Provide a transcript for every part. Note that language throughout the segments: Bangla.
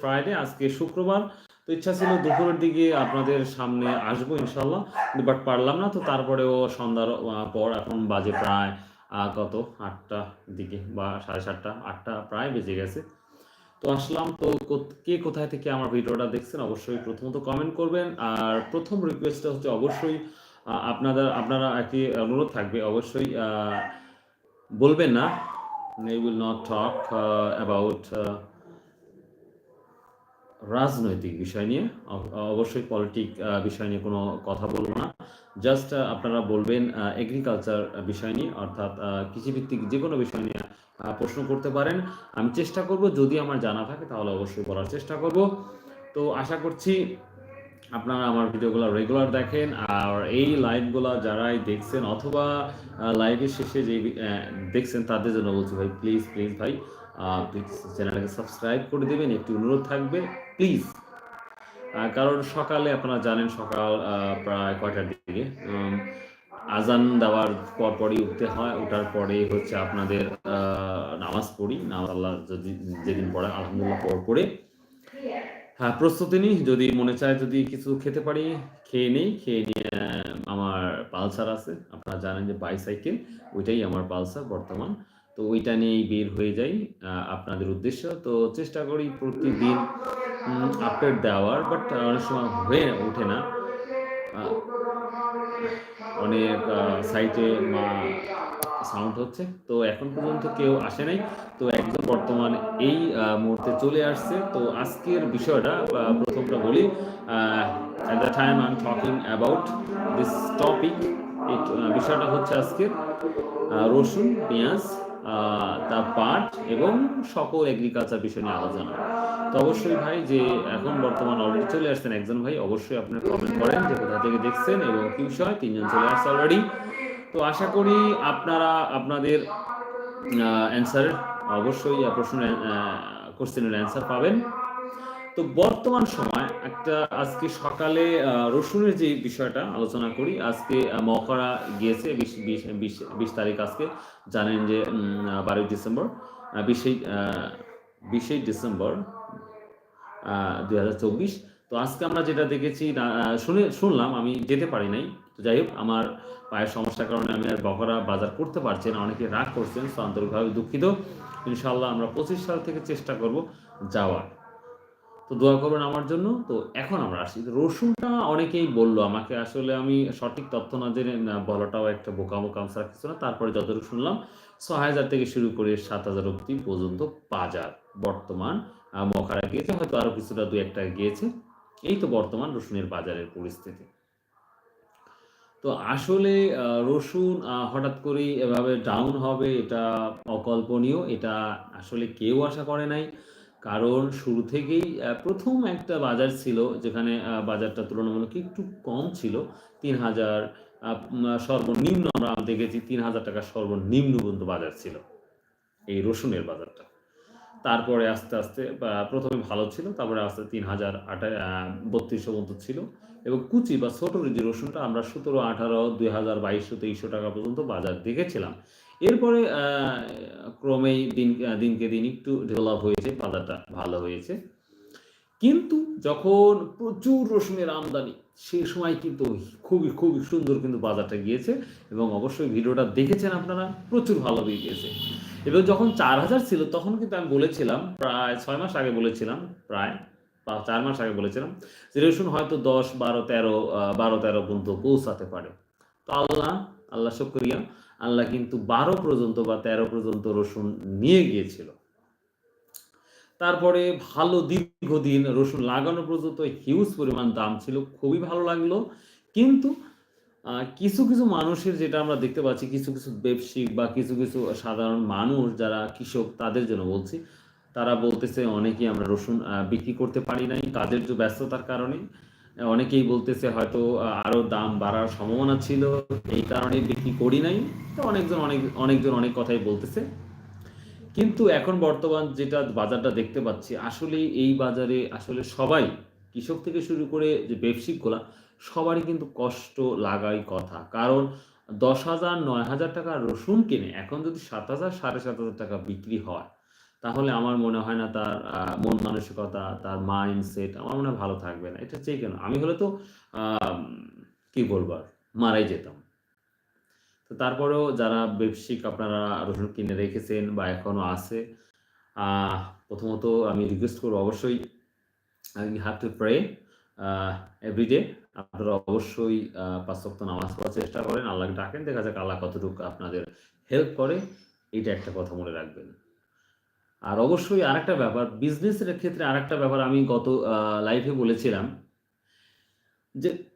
ফ্রাইডে আজকে শুক্রবার। তো ইচ্ছা ছিল দুপুরের দিকে আপনাদের সামনে আসব ইনশাল্লাহ বাট পারলাম না তো তারপরেও সন্ধ্যার পর এখন বাজে প্রায় কত? আটটা দিকে বা সাড়ে সাতটা আটটা প্রায় বেজে গেছে। তো আসলাম তো কে কোথায় থেকে আমার ভিডিওটা দেখছেন অবশ্যই প্রথমত কমেন্ট করবেন। আর প্রথম রিকোয়েস্টটা হচ্ছে অবশ্যই আপনাদের আপনারা একটি অনুরোধ থাকবে অবশ্যই বলবেন না। They নট টক uh, রাজনৈতিক বিষয় নিয়ে। অবশ্যই পলিটিক বিষয় নিয়ে কোনো কথা বলব না। জাস্ট আপনারা বলবেন এগ্রিকালচার বিষয় নিয়ে, অর্থাৎ কৃষিভিত্তিক যে কোনো বিষয় নিয়ে প্রশ্ন করতে পারেন। আমি চেষ্টা করব, যদি আমার জানা থাকে, তাহলে অবশ্যই বলার চেষ্টা করব। তো আশা করছি আপনারা আমার ভিডিওগুলো রেগুলার দেখেন, আর এই লাইভগুলো যারাই দেখছেন অথবা লাইভের শেষে যে দেখছেন তাদের জন্য বলছি ভাই প্লিজ প্লিজ ভাই প্লিজ চ্যানেলটাকে সাবস্ক্রাইব করে দেবেন। একটি অনুরোধ থাকবে প্লিজ কারণ সকালে আপনারা জানেন সকাল প্রায় কয়টার দিকে আজান দেওয়ার পর পরই উঠতে হয় ওঠার পরে হচ্ছে আপনাদের নামাজ পড়ি। নামাজ আল্লাহ যদি, যেদিন পড়ে, আলহামদুলিল্লাহ পর পড়ে হ্যাঁ প্রস্তুতি নিই। যদি মনে চায় যদি কিছু খেতে পারি, খেয়ে নেই, খেয়ে নিয়ে আমার পালসার আছে। আপনারা জানেন যে বাইসাইকেল ওইটাই আমার পালসার বর্তমান। তো ওইটা নিয়েই বের হয়ে যাই আপনাদের উদ্দেশ্য। তো চেষ্টা করি প্রতিদিন আপডেট দেওয়ার বাট অনেক সময় হয়ে ওঠে না। অনেক সাইটে সাউন্ড হচ্ছে। তো এখন পর্যন্ত কেউ আসে নাই। তো একজন বর্তমান এই মুহূর্তে চলে আসছে। তো আজকের বিষয়টা প্রথমটা বলি at the time I am talking about this topic বিষয়টা হচ্ছে আজকের রসুন, পেঁয়াজ তার পাট এবং সকল এগ্রিকালচার বিষয় নিয়ে আলোচনা। তো অবশ্যই ভাই, যে এখন বর্তমান অলরেডি চলে আসছেন একজন ভাই, অবশ্যই আপনার কমেন্ট করেন যে কোথা থেকে দেখছেন এবং কি বিষয়, তিনজন চলে আসছে অলরেডি তো আশা করি আপনারা আপনাদের অ্যান্সার অবশ্যই প্রশ্নের কোশ্চেনের অ্যান্সার পাবেন। তো বর্তমান সময় একটা আজকে সকালে রসুনের যে বিষয়টা আলোচনা করি, আজকে মকরা গিয়েছে, বিশ বিশ বিশ বিশ তারিখ আজকে। জানেন যে বারোই ডিসেম্বর বিশেই বিশেই ডিসেম্বর দুই হাজার চব্বিশ। তো আজকে আমরা যেটা দেখেছি শুনে, শুনলাম, আমি যেতে পারি নাই। যাই হোক, আমার পায়ের সমস্যার কারণে আমি আর বকরা বাজার করতে পারছি না। অনেকে রাগ করছেন তো আন্তরিকভাবে দুঃখিত। ইনশাল্লাহ আমরা পঁচিশ সাল থেকে চেষ্টা করব যাওয়ার। তো দোয়া করবেন আমার জন্য। তো এখন আমরা আসি। রসুনটা অনেকেই বলল, আমাকে আসলে আমি সঠিক তথ্য না জেনে বলাটাও একটা বোকা বোকা আনসার কিছু না। তারপরে যতটুকু শুনলাম ছ হাজার থেকে শুরু করে সাত হাজার অব্দি পর্যন্ত বাজার বর্তমান মকারা গিয়েছে। হয়তো আরও কিছুটা দু একটা গিয়েছে। এই তো বর্তমান রসুনের বাজারের পরিস্থিতি। তো আসলে রসুন হঠাৎ করেই এভাবে ডাউন হবে এটা অকল্পনীয়, এটা আসলে কেউ আশা করে নাই। কারণ শুরু থেকেই প্রথম একটা বাজার ছিল যেখানে বাজারটা তুলনামূলক একটু কম ছিল। তিন হাজার সর্বনিম্ন আমরা দেখেছি তিন হাজার টাকা সর্বনিম্ন পর্যন্ত বাজার ছিল। এই রসুনের বাজারটা। তারপরে আস্তে আস্তে প্রথমে ভালো ছিল, তারপরে আস্তে তিন হাজার আটা বত্রিশশো মতো ছিল। এবং কুচি বা ছোট যে রসুনটা আমরা সতেরো, আঠারো, দুই হাজার বাইশশো, তেইশশো টাকা পর্যন্ত বাজার দেখেছিলাম। এরপরে ক্রমেই দিন দিনকে দিন একটু ডেভেলপ হয়েছে, বাজারটা ভালো হয়েছে। কিন্তু যখন প্রচুর রসুনের আমদানি সেই সময় কিন্তু খুবই খুবই সুন্দর কিন্তু বাজারটা গিয়েছে। এবং অবশ্যই ভিডিওটা দেখেছেন আপনারা, প্রচুর ভালো গিয়েছে এবং যখন চার হাজার ছিল, তখন কিন্তু আমি বলেছিলাম, প্রায় ছয় মাস আগে বলেছিলাম, প্রায় চার মাস আগে বলেছিলাম, যে রসুন হয়তো দশ, বারো, তেরো বারো, তেরো পর্যন্ত পৌঁছাতে পারে। তো আল্লাহ আল্লাহ শুক্রিয়া, আল্লাহ কিন্তু বারো পর্যন্ত বা তেরো পর্যন্ত রসুন নিয়ে গিয়েছিল। তারপরে ভালো দীর্ঘদিন রসুন লাগানো পর্যন্ত হিউজ পরিমাণ দাম ছিল, খুবই ভালো লাগল। কিন্তু কিছু কিছু মানুষের যেটা আমরা দেখতে পাচ্ছি কিছু কিছু ব্যবসায়িক বা কিছু কিছু সাধারণ মানুষ যারা কৃষক তাদের জন্য বলছি তারা বলতেছে অনেকেই আমরা রসুন বিক্রি করতে পারি নাই কাজের যে ব্যস্ততার কারণে। অনেকেই বলতেছে হয়তো আহ, আরও দাম বাড়ার সম্ভাবনা ছিল এই কারণে বিক্রি করি নাই। তো অনেকজন অনেক অনেকজন অনেক কথাই বলতেছে। কিন্তু এখন বর্তমান যেটা বাজারটা দেখতে পাচ্ছি আসলে এই বাজারে আসলে সবাই কৃষক থেকে শুরু করে যে ব্যবসায়িকগুলা সবারই কিন্তু কষ্ট লাগাই কথা। কারণ দশ হাজার, নয় হাজার টাকা রসুন কিনে এখন যদি সাত হাজার, সাড়ে সাত হাজার টাকা বিক্রি হয়, তাহলে আমার মনে হয় না তার মন মানসিকতা, তার মাইন্ডসেট আমার মনে হয় ভালো থাকবে না। এটা চেয়ে কেন? আমি হলে তো কি বলব আর, মারাই যেতাম। তো তারপরেও যারা ব্যবসায়িক আপনারা রসুন কিনে রেখেছেন বা এখনও আছে প্রথমত আমি রিকোয়েস্ট করব অবশ্যই you have to pray everyday আপনারা অবশ্যই পাঁচ সপ্তাহ নামাজ পড়ার চেষ্টা করেন, আল্লাহকে ডাকেন, দেখা যাক আল্লাহ কতটুকু আপনাদের হেল্প করে, এটা একটা কথা মনে রাখবেন। আর অবশ্যই আরেকটা ব্যাপার বিজনেসের ক্ষেত্রে আরেকটা ব্যাপার আমি গত লাইফে বলেছিলাম যে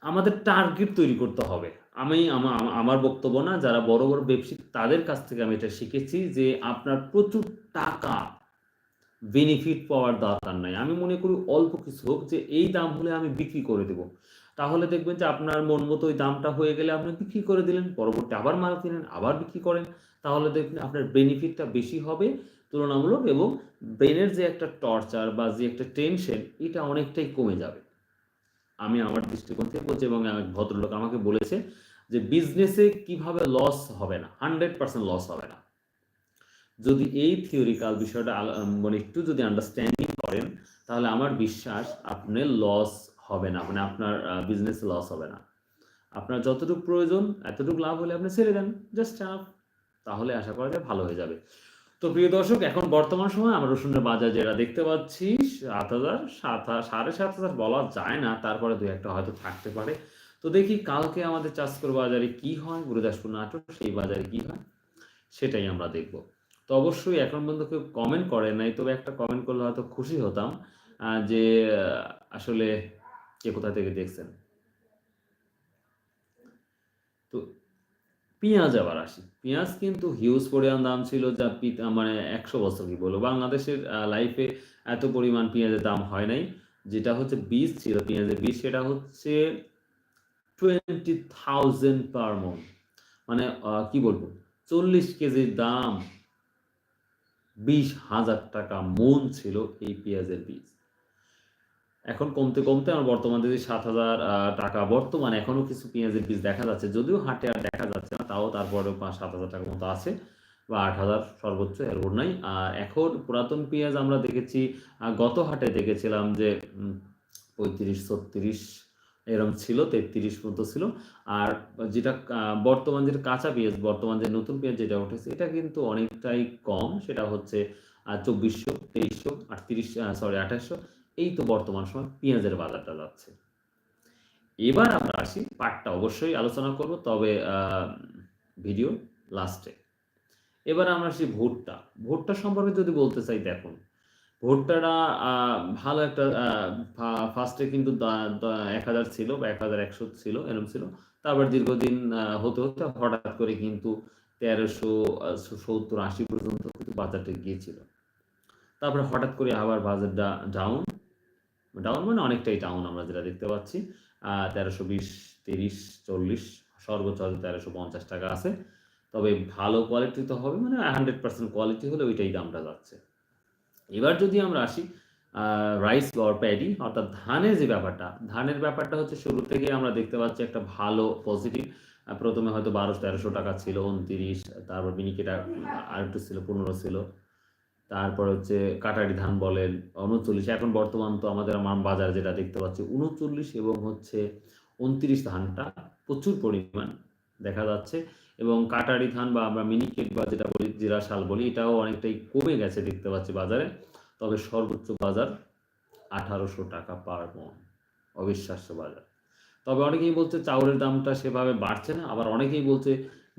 আমাদের টার্গেট তৈরি করতে হবে। আমি, আমা- আমা- আমার বক্তব্য না, যারা বড় বড় ব্যবসায়িক তাদের কাছ থেকে আমি এটা শিখেছি যে আপনার প্রচুর টাকা বেনিফিট পাওয়ার দরকার নাই। আমি মনে করি অল্প কিছু হোক যে এই দাম হলে আমি বিক্রি করে দেব। তাহলে দেখবেন যে আপনার মন মতো ওই দামটা হয়ে গেলে আপনি বিক্রি করে দিলেন, পরবর্তী আবার মাল কিনেন, আবার বিক্রি করেন। তাহলে দেখবেন আপনার বেনিফিটটা বেশি হবে তুলনামূলক এবং ব্রেনের যে একটা টর্চার বা যে একটা টেনশন এটা অনেকটাই কমে যাবে। আমি আমার দৃষ্টিকোণ থেকে বলছি এবং এক ভদ্রলোক আমাকে বলেছে যে বিজনেসে কীভাবে লস হবে না হান্ড্রেড পার্সেন্ট লস হবে না। যদি এই থিওরিক্যাল বিষয়টা মানে একটু যদি আন্ডারস্ট্যান্ডিং করেন, তাহলে আমার বিশ্বাস আপনার লস হবে না মানে আপনার বিজনেস লস হবে না। আপনার যতটুকু প্রয়োজন, এতটুকু লাভ হলে আপনি ছেড়ে দেন জাস্ট চাপ তাহলে আশা করা যায় ভালো হয়ে যাবে। তো প্রিয় দর্শক, এখন বর্তমান সময় আমরা রসুনের বাজার যেটা দেখতে পাচ্ছি, সাত হাজার, সাত সাড়ে সাত হাজার বলা যায় না, তারপরে দু একটা হয়তো থাকতে পারে। তো দেখি কালকে আমাদের চাষ চাষকর বাজারে কি হয়, গুরুদাসপুর নাটক সেই বাজারে কি হয়, সেটাই আমরা দেখব। তো অবশ্যই এখন পর্যন্ত কেউ কমেন্ট করে নাই, তবে একটা কমেন্ট করলে হয়তো খুশি হতাম যে আসলে কে কোথা থেকে দেখছেন? তো পেঁয়াজ আবার আসি। পেঁয়াজ কিন্তু হিউজ পরিমাণ দাম ছিল যা মানে একশো বছর কি বলব, বাংলাদেশের লাইফে এত পরিমাণ পেঁয়াজের দাম হয় নাই। যেটা হচ্ছে বীজ ছিল, পেঁয়াজের বীজ, সেটা হচ্ছে টোয়েন্টি থাউজেন্ড পার মন। মানে কি বলব, চল্লিশ কেজির দাম বিশ হাজার টাকা মন ছিল এই পেঁয়াজের বীজ। এখন কমতে কমতে আমার বর্তমান যদি সাত হাজার টাকা, বর্তমানে এখনও কিছু পেঁয়াজের বীজ দেখা যাচ্ছে, যদিও হাটে আর দেখা যাচ্ছে না, তাও তারপরে পাঁচ, সাত হাজার টাকার মতো আছে বা আট হাজার সর্বোচ্চ, এর উপর নাই। আর এখন পুরাতন পেঁয়াজ আমরা দেখেছি গত হাটে দেখেছিলাম যে পঁয়ত্রিশ, ছত্রিশ এরম ছিল, তেত্রিশ মতো ছিল। আর যেটা বর্তমান যেটা কাঁচা পেঁয়াজ, বর্তমান যে নতুন পেঁয়াজ যেটা উঠেছে এটা কিন্তু অনেকটাই কম। সেটা হচ্ছে চব্বিশশো, তেইশশো, আটত্রিশ সরি আঠাশশো। এই তো বর্তমান সময় পেঁয়াজের বাজারটা যাচ্ছে। এবার আমরা আসি পাটটা অবশ্যই আলোচনা করব, তবে ভিডিও লাস্টে। এবার আমরা আসি ভুট্টা। ভুট্টা সম্পর্কে যদি বলতে চাই, দেখুন ভুট্টাটা ভালো একটা ফার্স্টে কিন্তু এক হাজার ছিল বা এক হাজার একশো ছিল এরকম ছিল। তারপর দীর্ঘদিন হতে হতে হঠাৎ করে কিন্তু তেরোশো সত্তর, আশি পর্যন্ত কিন্তু বাজারটা গিয়েছিল। তারপরে হঠাৎ করে আবার বাজারটা ডাউন ডাউন মানে অনেকটাই ডাউন আমরা যেটা দেখতে পাচ্ছি। তেরোশো বিশ, তিরিশ, চল্লিশ, সর্বোচ্চ তেরোশো পঞ্চাশ টাকা আছে। তবে ভালো কোয়ালিটি তো হবে মানে হান্ড্রেড পার্সেন্ট কোয়ালিটি হলে ওইটাই দামটা যাচ্ছে। এবার যদি আমরা আসি রাইস বা প্যাডি অর্থাৎ ধানের যে ব্যাপারটা, ধানের ব্যাপারটা হচ্ছে শুরু থেকে আমরা দেখতে পাচ্ছি একটা ভালো পজিটিভ প্রথমে হয়তো বারোশো, তেরোশো টাকা ছিল, উনত্রিশ, তারপর মিনিকেট আরেকটু ছিল, পনেরো ছিল। তারপর হচ্ছে কাটারি ধান বলেন, উনচল্লিশ। এখন বর্তমান তো আমাদের বাজারে যেটা দেখতে পাচ্ছি, উনচল্লিশ এবং হচ্ছে উনত্রিশ ধানটা প্রচুর পরিমাণ দেখা যাচ্ছে। এবং কাটারি ধান বা আমরা মিনিকেট বা যেটা বলি জিরা শাল বলি, এটাও অনেকটাই কমে গেছে দেখতে পাচ্ছি বাজারে। তবে সর্বোচ্চ বাজার আঠারোশো টাকা পার মন। অবিশ্বাস্য বাজার। তবে অনেকেই বলছে চাউলের দামটা সেভাবে বাড়ছে না। আবার অনেকেই বলছে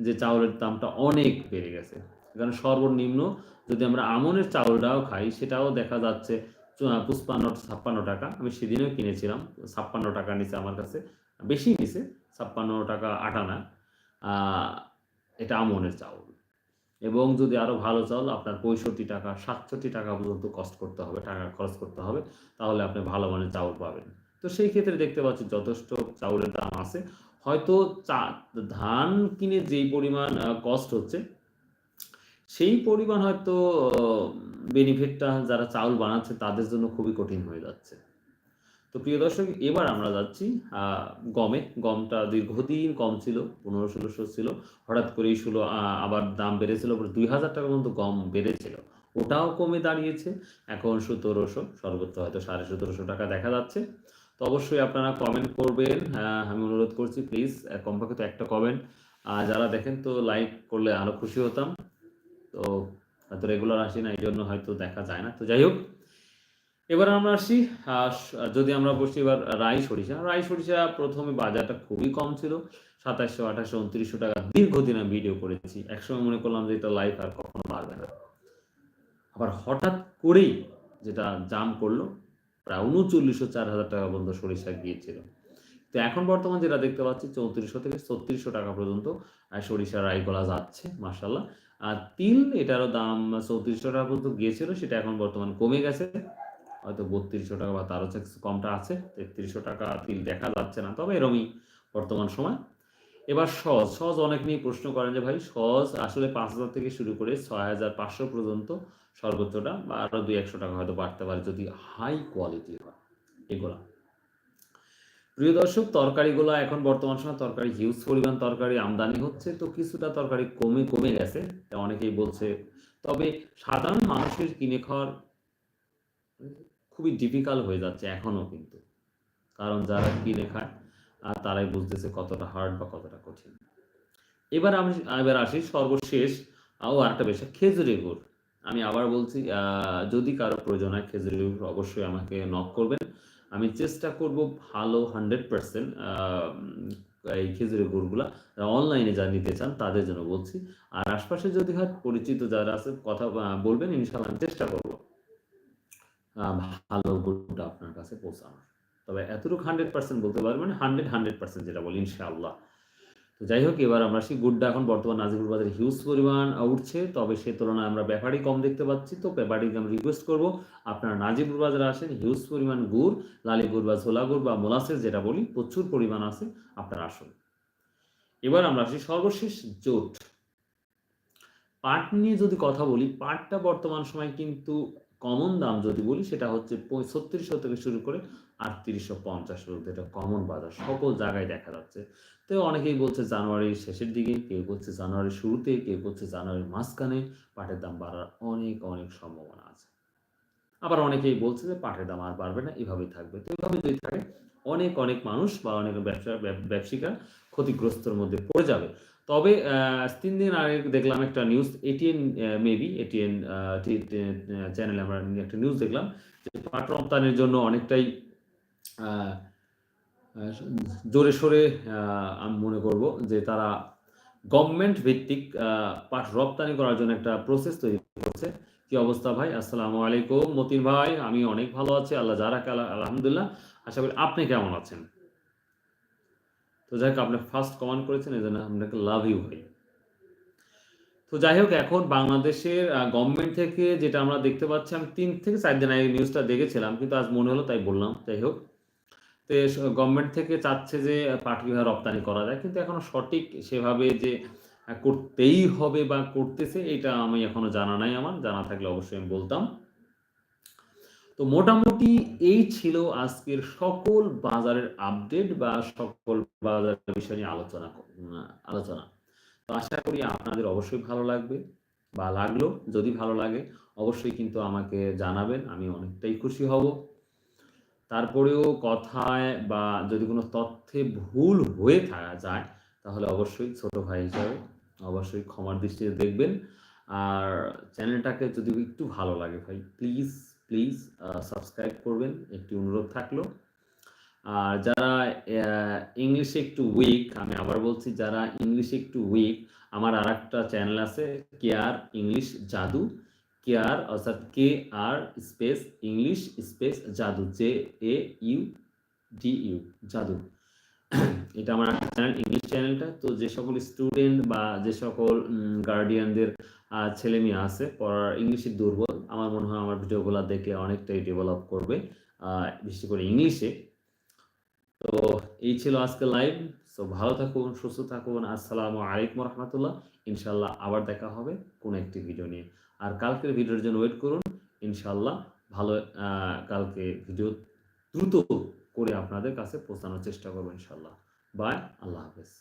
যে চাউলের দামটা অনেক বেড়ে গেছে। কারণ সর্বনিম্ন যদি আমরা আমনের চাউলটাও খাই, সেটাও দেখা যাচ্ছে পুষ্পান্ন ছাপ্পান্ন টাকা। আমি সেদিনও কিনেছিলাম, ছাপ্পান্ন টাকা নিচে আমার কাছে, বেশি নিচে ছাপ্পান্ন টাকা আটানা। এটা আমনের চাউল। এবং যদি আরও ভালো চাউল, আপনার পঁয়ষট্টি টাকা, সাতষট্টি টাকা পর্যন্ত কষ্ট করতে হবে, টাকা খরচ করতে হবে, তাহলে আপনি ভালো মানের চাউল পাবেন। তো সেই ক্ষেত্রে দেখতে পাচ্ছি যথেষ্ট চাউলের দাম আছে। হয়তো চা, ধান কিনে যেই পরিমাণ কষ্ট হচ্ছে, সেই পরিমাণ হয়তো বেনিফিটটা যারা চাউল বানাচ্ছে, তাদের জন্য খুবই কঠিন হয়ে যাচ্ছে। তো প্রিয় দর্শক, এবার আমরা যাচ্ছি গমে। গমটা দীর্ঘদিন কম ছিল, পনেরো ষোলোশো ছিল। হঠাৎ করেই ষোলো আবার দাম বেড়েছিল দুই হাজার টাকা পর্যন্ত গম বেড়েছিল। ওটাও কমে দাঁড়িয়েছে, এখন সতেরোশো সর্বোচ্চ হয়তো সাড়ে সতেরোশো টাকা দেখা যাচ্ছে। তো অবশ্যই আপনারা কমেন্ট করবেন আমি অনুরোধ করছি প্লিজ কমপক্ষে তো একটা কমেন্ট যারা দেখেন তো লাইক করলে আরও খুশি হতাম। তো হয়তো রেগুলার আসি না, এই জন্য হয়তো দেখা যায় না। তো যাই হোক এবার আমরা আসি যদি আমরা বসি এবার রাই সরিষা। রাই সরিষা প্রথমে বাজারটা খুবই কম ছিল, সাতাশশো, আঠাশশো, উনত্রিশশো টাকা দীর্ঘদিন আমি ভিডিও করেছি। একসময় মনে করলাম যে এটা লাইফ আর কখনো বাড়বে না। আবার হঠাৎ করেই যেটা জাম করল, প্রায় উনচল্লিশশো, চার হাজার টাকা পর্যন্ত সরিষা গিয়েছিল। তো এখন বর্তমান যেটা দেখতে পাচ্ছি, চৌত্রিশশো থেকে ছত্রিশশো টাকা পর্যন্ত সরিষা রাইগোলা যাচ্ছে মার্শাল্লাহ আর তিল, এটারও দাম চৌত্রিশশো টাকা পর্যন্ত গিয়েছিল, সেটা এখন বর্তমান কমে গেছে। হয়তো বত্রিশশো টাকা বা তারও কমটা আছে, তেত্রিশশো টাকা তিল দেখা যাচ্ছে না। তবে এরমই বর্তমান সময়। এবার সহজ সহজ অনেক নিয়ে প্রশ্ন করেন যে ভাই, সহজ আসলে পাঁচ হাজার থেকে শুরু করে ছয় হাজার পাঁচশো পর্যন্ত সর্বোচ্চটা বা আরও দুই একশো টাকা হয়তো বাড়তে পারে যদি হাই কোয়ালিটি হয়। এগুলা। প্রিয় দর্শক, তরকারিগুলো এখন বর্তমান সময় তরকারি হিউজ পরিমাণ তরকারি আমদানি হচ্ছে, তো কিছুটা তরকারি কমে কমে গেছে। অনেকেই বলছে, তবে সাধারণ মানুষের কিনে খাওয়ার খুবই ডিফিকাল্ট হয়ে যাচ্ছে এখনও কিন্তু। কারণ যারা কিনে খায় আর তারাই বুঝতেছে কতটা হার্ড বা কতটা কঠিন। এবার আমি, এবার আসি সর্বশেষ, ও আরেকটা বিষয় খেজুরি গুড় আমি আবার বলছি যদি কারও প্রয়োজন হয় খেজুরি গুড় অবশ্যই আমাকে নক করবেন। আমি চেষ্টা করব ভালো হান্ড্রেড পার্সেন্ট এই খেজুরের গুড়গুলা অনলাইনে যা নিতে চান, তাদের জন্য বলছি। আর আশপাশে যদি হয়, পরিচিত যারা আছে, কথা বলবেন ইনশাল্লাহ আমি চেষ্টা করব। ভালো গুড়টা আপনার কাছে পৌঁছানোর। তবে এতটুকু হান্ড্রেড পার্সেন্ট বলতে পারবেন হান্ড্রেড হান্ড্রেড পার্সেন্ট যেটা বলি ইনশাআল্লাহ। তো যাই হোক, এবার আমরা সেই গুড়টা এখন বর্তমান নাজিপুর বাজারে হিউজ পরিমাণ উঠছে, তবে সে তুলনায় আমরা ব্যাপারই কম দেখতে পাচ্ছি। তো ব্যাপারীকে আমি রিকোয়েস্ট করব, আপনারা নাজিপুর বাজারে আসেন হিউজ পরিমাণ গুড়, লালি গুড় বা ঝোলা গুড় বা মোলাসেস যেটা বলি, প্রচুর পরিমাণ আছে, আপনারা আসুন। এবার আমরা আসি সর্বশেষ জোট। পাট নিয়ে যদি কথা বলি, পাটটা বর্তমান সময় কিন্তু কমন দাম যদি বলি, সেটা হচ্ছে ছত্রিশশো থেকে শুরু করে আটত্রিশশো পঞ্চাশ পর্যন্ত এটা কমন বাজার। সকল জায়গায় দেখা যাচ্ছে। তো অনেকেই বলছে জানুয়ারির শেষের দিকে, কেউ বলছে জানুয়ারির শুরুতে, কেউ বলছে জানুয়ারির মাঝখানে। পাটের দাম বাড়ার অনেক অনেক সম্ভাবনা আছে। আবার অনেকেই বলছে যে পাটের দাম আর বাড়বে না, এভাবেই থাকবে। তো এভাবে যদি থাকে, অনেক অনেক মানুষ বা অনেক ব্যবসা ব্যবসায়িকা ক্ষতিগ্রস্তর মধ্যে পড়ে যাবে। তবে তিন দিন আগে দেখলাম একটা নিউজ এটিএন মেবি এটিএন চ্যানেলে আমরা একটা নিউজ দেখলাম যে পাট রপ্তানির জন্য অনেকটাই জোরে সোরে আমি মনে করব যে তারা গভর্নমেন্ট ভিত্তিক পাট রপ্তানি করার জন্য একটা প্রসেস তৈরি করছে। কি অবস্থা ভাই? আসসালামু আলাইকুম মতিন ভাই, আমি অনেক ভালো আছি, আল্লাহ যারা আলহামদুলিল্লাহ। আশা করি আপনি কেমন আছেন? তো যাই হোক আপনি ফার্স্ট কমেন্ট করেছেন, এই জন্য আপনাকে লাভ ইউ তো যাই হোক এখন বাংলাদেশের গভর্নমেন্ট থেকে যেটা আমরা দেখতে পাচ্ছি, আমি তিন থেকে চার দিন আগে নিউজটা দেখেছিলাম, কিন্তু আজ মনে হলো তাই বললাম যাই হোক তো গভর্নমেন্ট থেকে চাচ্ছে যে পাট বিভাগ রপ্তানি করা যায়, কিন্তু এখনও সঠিক সেভাবে যে করতেই হবে বা করতেছে, এটা আমি এখনও জানা নাই আমার, জানা থাকলে অবশ্যই আমি বলতাম। তো মোটামুটি এই ছিল আজকের সকল বাজারের আপডেট বা সকল বাজারের বিষয় নিয়ে আলোচনা আলোচনা। তো আশা করি আপনাদের অবশ্যই ভালো লাগবে বা লাগল। যদি ভালো লাগে, অবশ্যই কিন্তু আমাকে জানাবেন, আমি অনেকটাই খুশি হব। তারপরেও কথায় বা যদি কোনো তথ্যে ভুল হয়ে থাকা যায়, তাহলে অবশ্যই ছোট ভাই হিসাবে অবশ্যই ক্ষমার দৃষ্টিতে দেখবেন। আর চ্যানেলটাকে যদি একটু ভালো লাগে ভাই প্লিজ প্লিজ সাবস্ক্রাইব করবেন, একটি অনুরোধ থাকল। আর যারা ইংলিশে একটু উইক আমি আবার বলছি, যারা ইংলিশে একটু উইক আমার আর একটা চ্যানেল আছে কেয়ার ইংলিশ জাদু কেয়ার অর্থাৎ K R space English space জাদু J A U D U জাদু এটা আমার চ্যানেল ইংলিশ চ্যানেলটা তো যে সকল স্টুডেন্ট বা যে সকল গার্ডিয়ানদের ছেলে মেয়ে আছে, পড়ার ইংলিশে দুর্বল, আমার মনে হয় আমার ভিডিওগুলো দেখলে অনেকটাই ডেভেলপ করবে বিশেষ করে ইংলিশে। তো এই ছিল আজকে লাইভ তো ভালো থাকুন, সুস্থ থাকুন। আসসালামু আলাইকুম রহমতুল্লাহ। ইনশাল্লাহ আবার দেখা হবে কোনো একটি ভিডিও নিয়ে। আর কালকের ভিডিওর জন্য ওয়েট করুন। ইনশাল্লাহ ভালো কালকে ভিডিও দ্রুত করে আপনাদের কাছে পৌঁছানোর চেষ্টা করব ইনশাল্লাহ। বাই আল্লাহ হাফেজ।